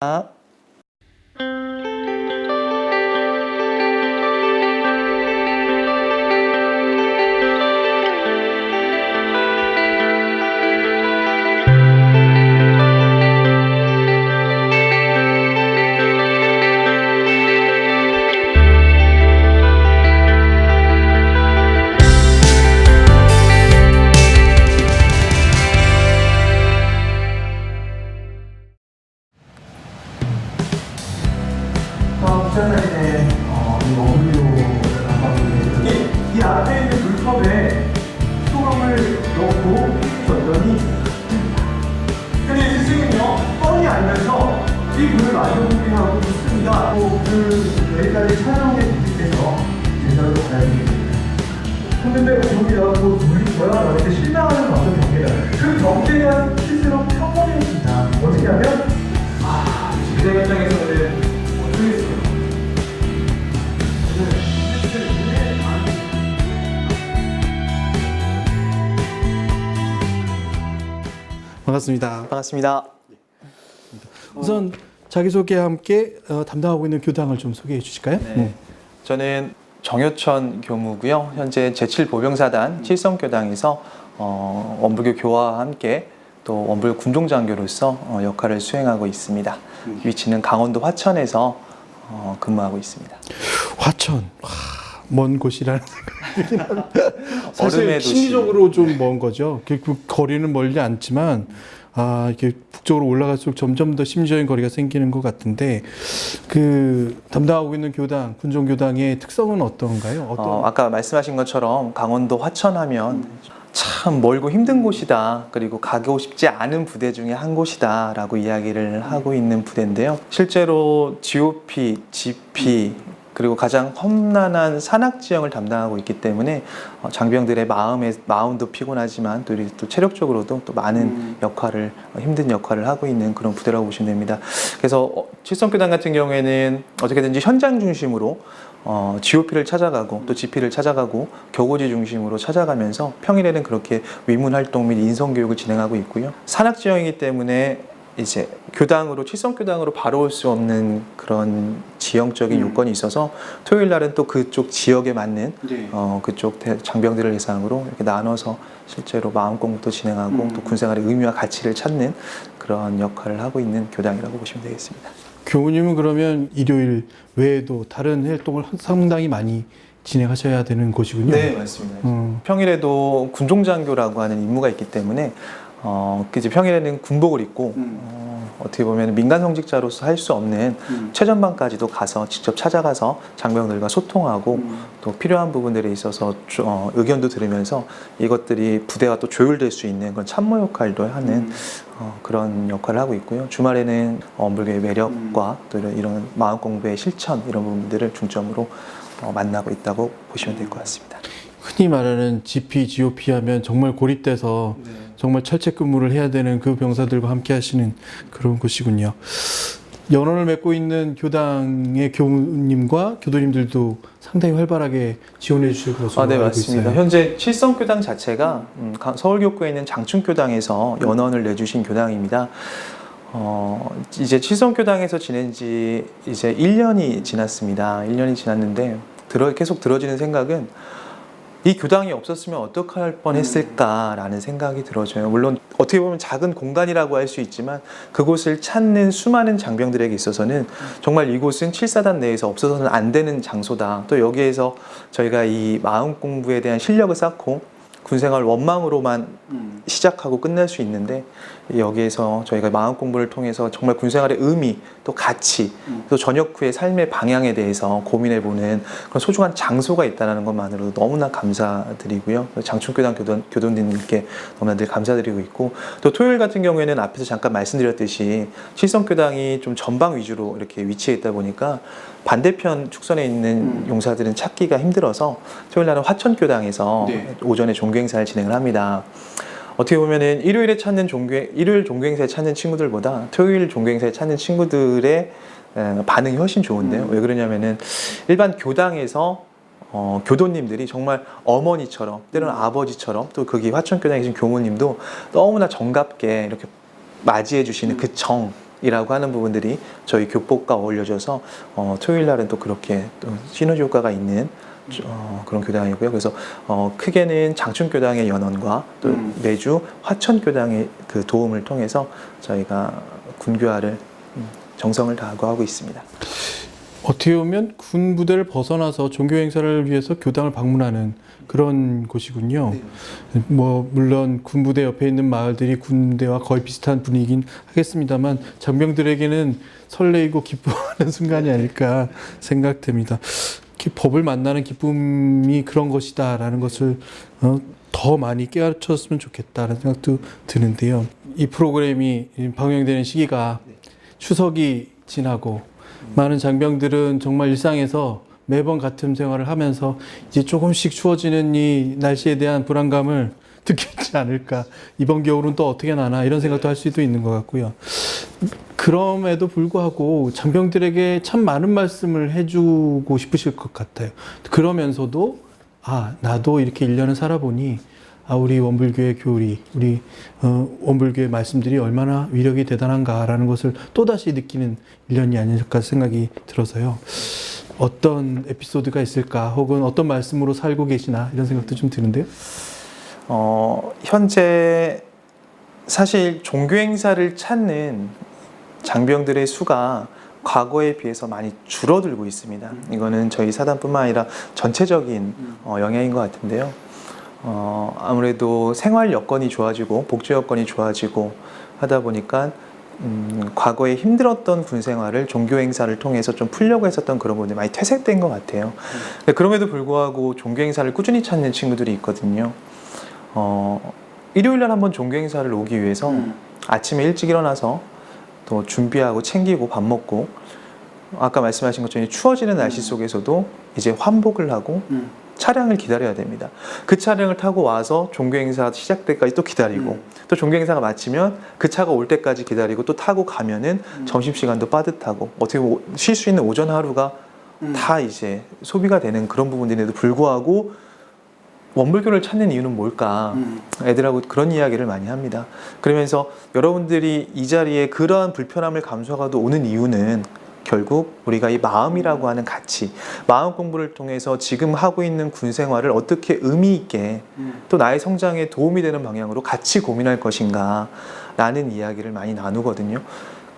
다 알면서 이 물을 마셔보기하고 있습니다 또그 내일까지 촬영에 분께서 제대로 가야 되겠습니다 근데 거기다가 뭐 물린 거야? 라고 이렇게 실망하는 어떤 경계다 그 경계가 실제로 평범해진다 어떻게 하면 아 기자 입장에서는 어떻겠어요 반갑습니다. 반갑습니다. 우선 자기소개와 함께 어, 담당하고 있는 교당을 좀 소개해 주실까요? 네. 저는 정효천 교무고요. 현재 제7보병사단 칠성교당에서 어, 원불교 교화와 함께 또 원불교 군종장교로서 어, 역할을 수행하고 있습니다. 위치는 강원도 화천에서 어, 근무하고 있습니다. 화천. 와, 먼 곳이라는 사실. 심리적으로 좀 먼 거죠. 그, 그 거리는 멀지 않지만 아 이렇게 북쪽으로 올라갈수록 점점 더 심리적인 거리가 생기는 것 같은데 그 담당하고 있는 교당 군종 교당의 특성은 어떤가요? 어떤 어, 아까 말씀하신 것처럼 강원도 화천하면 참 멀고 힘든 곳이다. 그리고 가고 싶지 않은 부대 중에 한 곳이다 라고 이야기를 하고 있는 부대인데요. 실제로 GOP, GP 그리고 가장 험난한 산악 지형을 담당하고 있기 때문에 어, 장병들의 마음에 마음도 피곤하지만 또, 또 체력적으로도 또 많은 역할을 어, 힘든 역할을 하고 있는 그런 부대라고 보시면 됩니다. 그래서 어, 칠성교단 같은 경우에는 어떻게든지 현장 중심으로 어, GOP를 찾아가고 또 GP를 찾아가고 교고지 중심으로 찾아가면서 평일에는 그렇게 위문 활동 및 인성 교육을 진행하고 있고요. 산악 지형이기 때문에 이제 교당으로 칠성 교당으로 바로 올 수 없는 그런 지형적인 요건이 있어서 토요일 날은 또 그쪽 지역에 맞는 네. 어, 그쪽 대- 장병들을 대상으로 이렇게 나눠서 실제로 마음 공부도 진행하고 또 군생활의 의미와 가치를 찾는 그런 역할을 하고 있는 교당이라고 보시면 되겠습니다. 교우님은 그러면 일요일 외에도 다른 활동을 상당히 많이 진행하셔야 되는 곳이군요. 네, 맞습니다. 음. 평일에도 군종장교라고 하는 임무가 있기 때문에 어, 그 이제 평일에는 군복을 입고 음. 어, 어떻게 보면 민간 성직자로서 할 수 없는 최전방까지도 가서 직접 찾아가서 장병들과 소통하고 음. 또 필요한 부분들에 있어서 조- 어, 의견도 들으면서 이것들이 부대와 또 조율될 수 있는 그런 참모 역할도 하는 음. 어, 그런 역할을 하고 있고요. 주말에는 어, 물교의 매력과 음. 또 이런, 이런 마음 공부의 실천 이런 부분들을 중점으로 어, 만나고 있다고 보시면 될 것 같습니다. 흔히 말하는 GP, GOP 하면 정말 고립돼서 정말 철책 근무를 해야 되는 그 병사들과 함께 하시는 그런 곳이군요. 연원을 맺고 있는 교당의 교우님과 교도님들도 상당히 활발하게 지원해 주실 것으로 아, 네, 알고 맞습니다. 있어요. 현재 칠성교당 자체가 음, 가- 서울교구에 있는 장충교당에서 연원을 내주신 교당입니다. 어, 이제 칠성교당에서 지낸 지 이제 1년이 지났습니다. 1년이 지났는데 들어, 계속 들어지는 생각은 이 교당이 없었으면 어떡할 뻔했을까라는 생각이 들어져요. 물론 어떻게 보면 작은 공간이라고 할 수 있지만 그곳을 찾는 수많은 장병들에게 있어서는 정말 이곳은 칠사단 내에서 없어서는 안 되는 장소다. 또 여기에서 저희가 이 마음 공부에 대한 실력을 쌓고 군생활 원망으로만 시작하고 끝낼 수 있는데 여기에서 저희가 마음 공부를 통해서 정말 군생활의 의미 또 가치 또 저녁 후의 삶의 방향에 대해서 고민해보는 그런 소중한 장소가 있다는 것만으로도 너무나 감사드리고요 장충교당 교don, 교도님께 너무나 늘 감사드리고 있고 또 토요일 같은 경우에는 앞에서 잠깐 말씀드렸듯이 칠성교당이 좀 전방 위주로 이렇게 위치해 있다 보니까 반대편 축선에 있는 용사들은 찾기가 힘들어서 토요일 날은 화천교당에서 네. 오전에 종교 행사를 진행을 합니다. 어떻게 보면은 일요일에 찾는 종교 일요일 종교행사에 찾는 친구들보다 토요일 종교행사에 찾는 친구들의 에, 반응이 훨씬 좋은데요. 왜 그러냐면은 일반 교당에서 어, 교도님들이 정말 어머니처럼 때로는 아버지처럼 또 거기 화천교당에 계신 교모님도 너무나 정갑게 이렇게 맞이해 주시는 그 정 이라고 하는 부분들이 저희 교법과 어울려져서 어, 토요일 날은 또 그렇게 또 시너지 효과가 있는 어, 그런 교당이고요. 그래서 어, 크게는 장충교당의 연원과 또 음. 매주 화천교당의 그 도움을 통해서 저희가 군교화를 음, 정성을 다하고 하고 있습니다. 어떻게 보면 군 부대를 벗어나서 종교 행사를 위해서 교당을 방문하는 그런 곳이군요. 뭐 물론 군 부대 옆에 있는 마을들이 군대와 거의 비슷한 분위기긴 하겠습니다만 장병들에게는 설레이고 기뻐하는 순간이 아닐까 생각됩니다. 법을 만나는 기쁨이 그런 것이다라는 것을 어, 더 많이 깨우쳤으면 좋겠다는 생각도 드는데요. 이 프로그램이 방영되는 시기가 추석이 지나고 많은 장병들은 정말 일상에서 매번 같은 생활을 하면서 이제 조금씩 추워지는 이 날씨에 대한 불안감을 느끼지 않을까. 이번 겨울은 또 어떻게 나나 이런 생각도 할 수도 있는 것 같고요. 그럼에도 불구하고 장병들에게 참 많은 말씀을 해주고 싶으실 것 같아요. 그러면서도 아 나도 이렇게 1년을 살아보니 아 우리 원불교의 교리, 우리 어, 원불교의 말씀들이 얼마나 위력이 대단한가라는 것을 또 다시 느끼는 1년이 아닐까 생각이 들어서요. 어떤 에피소드가 있을까, 혹은 어떤 말씀으로 살고 계시나 이런 생각도 좀 드는데요. 어, 현재 사실 종교 행사를 찾는 장병들의 수가 과거에 비해서 많이 줄어들고 있습니다. 이거는 저희 사단뿐만 아니라 전체적인 어, 영향인 것 같은데요. 어, 아무래도 생활 여건이 좋아지고 복지 여건이 좋아지고 하다 보니까 음, 과거에 힘들었던 군 생활을 종교 행사를 통해서 좀 풀려고 했었던 그런 부분이 많이 퇴색된 것 같아요. 그럼에도 불구하고 종교 행사를 꾸준히 찾는 친구들이 있거든요. 어, 일요일 날 한번 종교 행사를 오기 위해서 아침에 일찍 일어나서 또 준비하고 챙기고 밥 먹고 아까 말씀하신 것처럼 추워지는 날씨 속에서도 이제 환복을 하고 차량을 기다려야 됩니다. 그 차량을 타고 와서 종교 행사 시작 때까지 또 기다리고 또 종교 행사가 마치면 그 차가 올 때까지 기다리고 또 타고 가면은 점심 시간도 빠듯하고 어떻게 쉴 수 있는 오전 하루가 다 이제 소비가 되는 그런 부분들에도 불구하고 원불교를 찾는 이유는 뭘까? 애들하고 그런 이야기를 많이 합니다. 그러면서 여러분들이 이 자리에 그러한 불편함을 감수하고도 오는 이유는 결국 우리가 이 마음이라고 하는 가치, 마음 공부를 통해서 지금 하고 있는 군 생활을 어떻게 의미 있게 또 나의 성장에 도움이 되는 방향으로 같이 고민할 것인가 라는 이야기를 많이 나누거든요.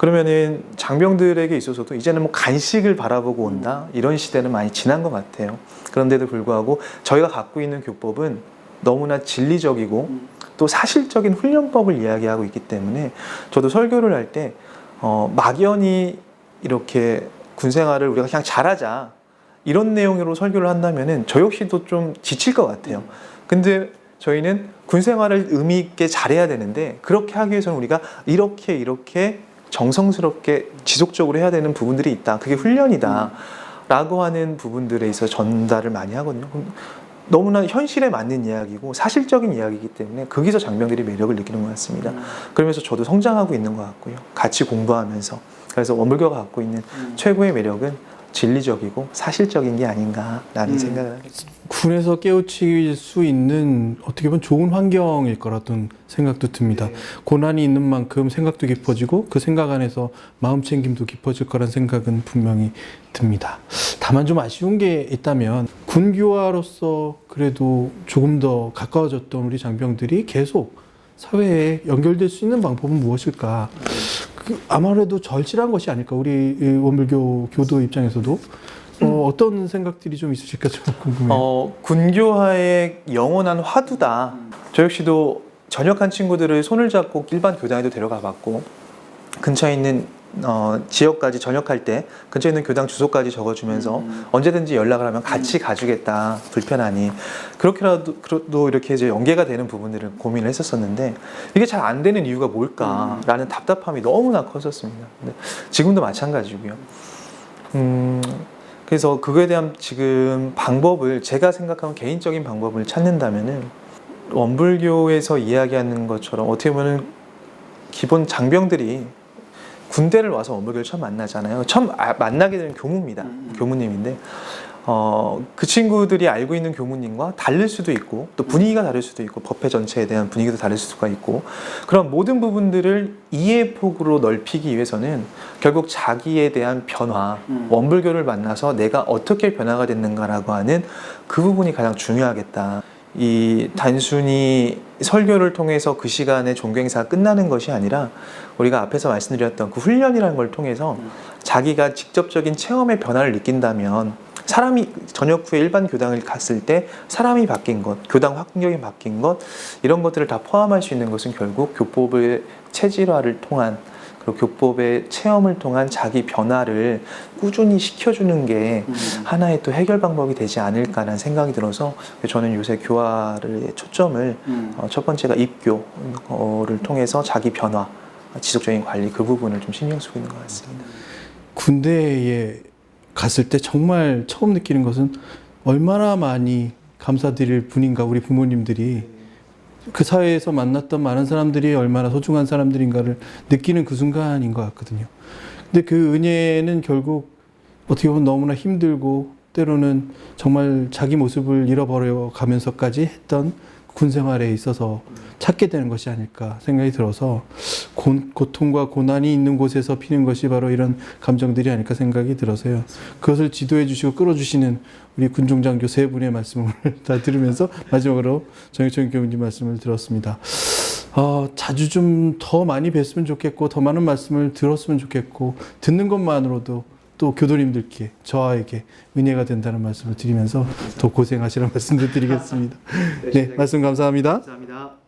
그러면은 장병들에게 있어서도 이제는 뭐 간식을 바라보고 온다 이런 시대는 많이 지난 것 같아요. 그런데도 불구하고 저희가 갖고 있는 교법은 너무나 진리적이고 또 사실적인 훈련법을 이야기하고 있기 때문에 저도 설교를 할 때 어, 막연히 이렇게 군 생활을 우리가 그냥 잘하자 이런 내용으로 설교를 한다면은 저 역시도 좀 지칠 것 같아요. 근데 저희는 군 생활을 의미 있게 잘해야 되는데 그렇게 하기 위해서는 우리가 이렇게 이렇게 정성스럽게 지속적으로 해야 되는 부분들이 있다. 그게 훈련이다. 라고 하는 부분들에 있어 전달을 많이 하거든요. 너무나 현실에 맞는 이야기고 사실적인 이야기이기 때문에 거기서 장병들이 매력을 느끼는 것 같습니다. 그러면서 저도 성장하고 있는 것 같고요. 같이 공부하면서. 그래서 원불교가 갖고 있는 최고의 매력은 진리적이고 사실적인 게 아닌가라는 생각을 하게 됩니다. 군에서 깨우칠 수 있는 어떻게 보면 좋은 환경일 거라던 생각도 듭니다. 고난이 있는 만큼 생각도 깊어지고 그 생각 안에서 마음 챙김도 깊어질 거란 생각은 분명히 듭니다. 다만 좀 아쉬운 게 있다면 군교화로서 그래도 조금 더 가까워졌던 우리 장병들이 계속 사회에 연결될 수 있는 방법은 무엇일까? 그 아무래도 절실한 것이 아닐까? 우리 이 원불교 교도 입장에서도 어, 어떤 생각들이 좀 있으실까 좀 궁금해요. 어, 군교화의 영원한 화두다. 저 역시도 전역한 친구들을 손을 잡고 일반 교당에도 데려가 봤고 근처에 있는 어, 지역까지 전역할 때 근처에 있는 교당 주소까지 적어주면서 언제든지 연락을 하면 같이 가주겠다 불편하니 그렇게라도 그래도 이렇게 이제 연계가 되는 부분들을 고민을 했었었는데 이게 잘 안 되는 이유가 뭘까라는 답답함이 너무나 컸었습니다. 근데 지금도 마찬가지고요. 음, 그래서 그거에 대한 지금 방법을 제가 생각하는 개인적인 방법을 찾는다면은 원불교에서 이야기하는 것처럼 어떻게 보면 기본 장병들이 군대를 와서 원불교를 처음 만나잖아요. 처음 아- 만나게 되는 교무입니다. 교무님인데 어, 그 친구들이 알고 있는 교무님과 다를 수도 있고 또 분위기가 다를 수도 있고 법회 전체에 대한 분위기도 다를 수가 있고 그런 모든 부분들을 이해 폭으로 넓히기 위해서는 결국 자기에 대한 변화, 원불교를 만나서 내가 어떻게 변화가 됐는가라고 하는 그 부분이 가장 중요하겠다. 이 단순히 설교를 통해서 그 시간에 종교행사가 끝나는 것이 아니라 우리가 앞에서 말씀드렸던 그 훈련이라는 걸 통해서 자기가 직접적인 체험의 변화를 느낀다면 사람이 저녁 후에 일반 교당을 갔을 때 사람이 바뀐 것, 교당 환경이 바뀐 것 이런 것들을 다 포함할 수 있는 것은 결국 교법의 체질화를 통한 그리고 교법의 체험을 통한 자기 변화를 꾸준히 시켜주는 게 하나의 또 해결 방법이 되지 않을까라는 생각이 들어서 저는 요새 교화를 초점을 어, 첫 번째가 입교를 통해서 자기 변화, 지속적인 관리 그 부분을 좀 신경 쓰고 있는 것 같습니다. 군대에 갔을 때 정말 처음 느끼는 것은 얼마나 많이 감사드릴 분인가 우리 부모님들이 그 사회에서 만났던 많은 사람들이 얼마나 소중한 사람들인가를 느끼는 그 순간인 것 같거든요. 근데 그 은혜는 결국 어떻게 보면 너무나 힘들고 때로는 정말 자기 모습을 잃어버려 가면서까지 했던 군 생활에 있어서 찾게 되는 것이 아닐까 생각이 들어서 고, 고통과 고난이 있는 곳에서 피는 것이 바로 이런 감정들이 아닐까 생각이 들어서요. 그것을 지도해 주시고 끌어주시는 우리 군종장교 세 분의 말씀을 다 들으면서 마지막으로 정혁천 교우님 말씀을 들었습니다. 어, 자주 좀 더 많이 뵀으면 좋겠고 더 많은 말씀을 들었으면 좋겠고 듣는 것만으로도 또 교도님들께 저에게 은혜가 된다는 말씀을 드리면서 더 고생하시라는 말씀도 드리겠습니다. 네, 말씀 감사합니다. 감사합니다.